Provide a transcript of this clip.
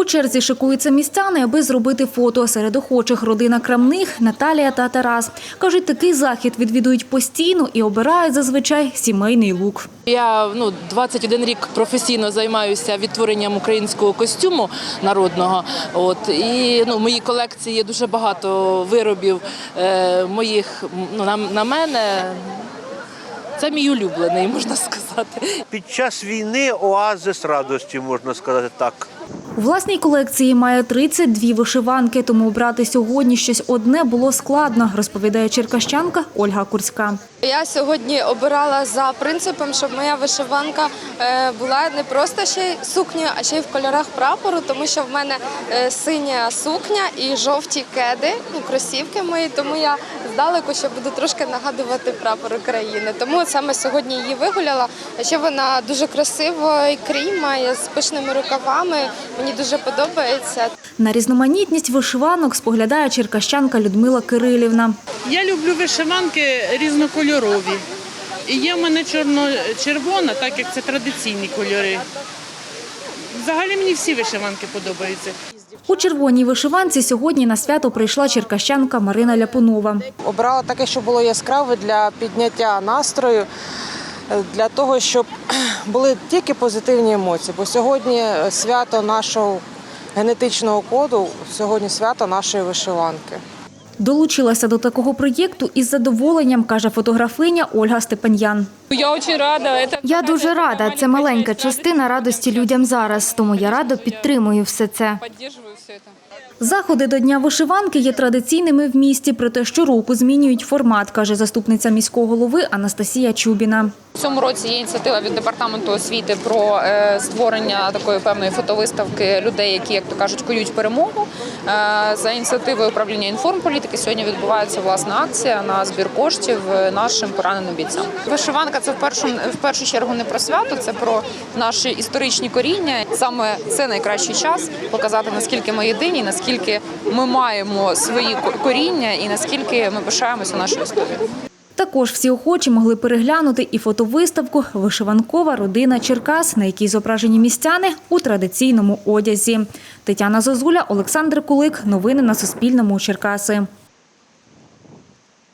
У черзі шикуються містяни, аби зробити фото. Серед охочих родина Крамних, Наталія та Тарас. Кажуть, такий захід відвідують постійно і обирають зазвичай сімейний лук. Я ну 21 рік професійно займаюся відтворенням українського костюму народного. От і ну в моїй колекції є дуже багато виробів е, моїх ну, на, на мене. Це мій улюблений, можна сказати. Під час війни оазис радості, можна сказати так. У власній колекції має 32 вишиванки, тому обрати сьогодні щось одне було складно, розповідає черкащанка Ольга Курська. Я сьогодні обирала за принципом, щоб моя вишиванка е, була не просто ще й сукнею, а ще й в кольорах прапору, тому що в мене е, синя сукня і жовті кеди, ну кросівки мої. Тому я здалеку ще буду трошки нагадувати прапор України. Тому саме сьогодні її вигуляла. А ще вона дуже красивий крій має з пишними рукавами. Мені дуже подобається. На різноманітність вишиванок споглядає черкащанка Людмила Кирилівна. Я люблю вишиванки різнокольорові. І є в мене чорно-червона, так як це традиційні кольори. Взагалі мені всі вишиванки подобаються. У червоній вишиванці сьогодні на свято прийшла черкащанка Марина Ляпунова. Обрала таке, що було яскраве для підняття настрою, для того, щоб були тільки позитивні емоції. Бо сьогодні свято нашого генетичного коду, сьогодні свято нашої вишиванки. Долучилася до такого проєкту із задоволенням, каже фотографиня Ольга Степан'ян. Я очень рада. Я дуже рада. Це маленька частина радості людям зараз. Тому я радо підтримую все це. Заходи до Дня вишиванки є традиційними в місті, проте щороку змінюють формат, каже заступниця міського голови Анастасія Чубіна. В цьому році є ініціатива від департаменту освіти про е, створення такої певної фотовиставки людей, які, як то кажуть, коють перемогу. Е, За ініціативою управління інформполітики сьогодні відбувається власна акція на збір коштів е, нашим пораненим бійцям. Вишиванка це в першу в першу чергу не про свято, це про наші історичні коріння. Саме це найкращий час показати наскільки ми єдині, наскільки ми маємо свої ко- коріння і наскільки ми пишаємося нашою історією. Також всі охочі могли переглянути і фотовиставку Вишиванкова родина Черкас, на якій зображені містяни у традиційному одязі. Тетяна Зозуля, Олександр Кулик. Новини на Суспільному. Черкаси.